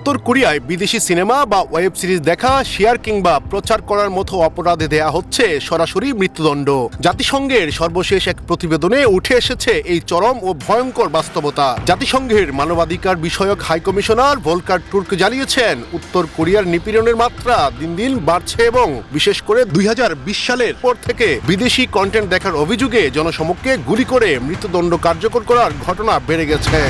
উত্তর কোরিয়ায় বিদেশি সিনেমা বা ওয়েব সিরিজ দেখা, শেয়ার কিংবা প্রচার করার মতো অপরাধে দেয়া হচ্ছে সরাসরি মৃত্যুদণ্ড। জাতিসংঘের সর্বশেষ এক প্রতিবেদনে উঠে এসেছে এই চরম ও ভয়ঙ্কর বাস্তবতা। জাতিসংঘের মানবাধিকার বিষয়ক হাই কমিশনার ভোলকার টুর্ক জানিয়েছেন, উত্তর কোরিয়ার নিপীড়নের মাত্রা দিন দিন বাড়ছে এবং বিশেষ করে দুই হাজার বিশ সালের পর থেকে বিদেশি কন্টেন্ট দেখার অভিযোগে জনসমক্ষে গুলি করে মৃত্যুদণ্ড কার্যকর করার ঘটনা বেড়ে গেছে।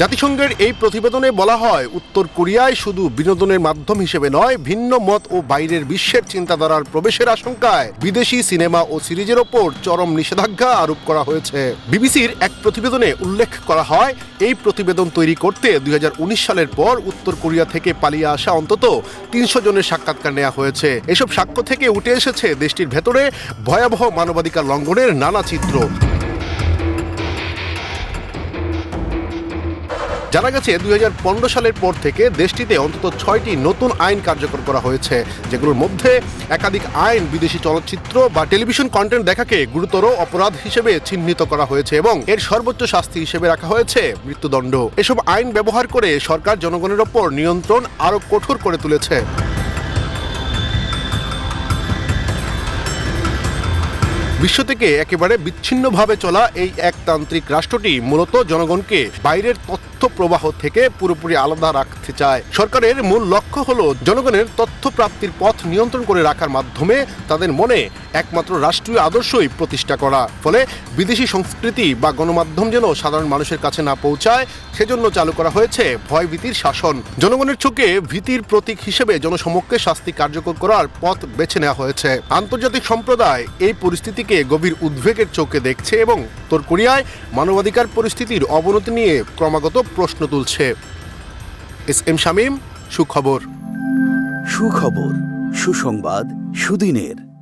জাতিসংঘের এই প্রতিবেদনে বলা হয়, উত্তর কোরিয়ায় শুধু বিনোদনের মাধ্যম হিসেবে নয়, ভিন্ন মত ও বাইরের বিশ্বের চিন্তাধারার প্রবেশের আশঙ্কায় বিদেশি সিনেমা ও সিরিজের ওপর চরম নিষেধাজ্ঞা আরোপ করা হয়েছে। বিবিসির এক প্রতিবেদনে উল্লেখ করা হয়, এই প্রতিবেদন তৈরি করতে দুই হাজার উনিশ সালের পর উত্তর কোরিয়া থেকে পালিয়ে আসা অন্তত তিনশো জনের সাক্ষাৎকার নেওয়া হয়েছে। এসব সাক্ষ্য থেকে উঠে এসেছে দেশটির ভেতরে ভয়াবহ মানবাধিকার লঙ্ঘনের নানা চিত্র। জানা গেছে, দুই হাজার পনেরো সালের পর থেকে দেশটিতে অন্তত ছয়টি নতুন আইন কার্যকর করা হয়েছে, যেগুলোর মধ্যে একাধিক আইন বিদেশি চলচ্চিত্র বা টেলিভিশন কন্টেন্ট দেখাকে গুরুতর অপরাধ হিসেবে চিহ্নিত করা হয়েছে এবং এর সর্বোচ্চ শাস্তি হিসেবে রাখা হয়েছে মৃত্যুদণ্ড। এসব আইন ব্যবহার করে সরকার জনগণের ওপর নিয়ন্ত্রণ আরও কঠোর করে তুলেছে। বিশ্ব থেকে একেবারে বিচ্ছিন্নভাবে চলা এই একতান্ত্রিক রাষ্ট্রটি মূলত জনগণকে বাইরের তথ্য প্রবাহ থেকে পুরোপুরি আলাদা রাখতে চায়। সরকারের মূল লক্ষ্য হল জনগণের তথ্য প্রাপ্তির পথ নিয়ন্ত্রণ করে রাখার মাধ্যমে তাদের মনে একমাত্র রাষ্ট্রীয় আদর্শই প্রতিষ্ঠা করা। ফলে বিদেশি সংস্কৃতি বা গণমাধ্যম যেন সাধারণ মানুষের কাছে না পৌঁছায়, সেজন্য চালু করা হয়েছে ভয়ভীতির শাসন। জনগণের চোখে ভীতির প্রতীক হিসেবে জনসমক্ষে শাস্তি কার্যকর করার পথ বেছে নেওয়া হয়েছে। আন্তর্জাতিক সম্প্রদায় এই পরিস্থিতিকে গভীর উদ্বেগের চোখে দেখছে এবং উত্তর কোরিয়ায় মানবাধিকার পরিস্থিতির অবনতি নিয়ে ক্রমাগত প্রশ্ন তুলছে। এস এম শামীম, সুখবর। সুখবর, সুসংবাদ, সুদিনের।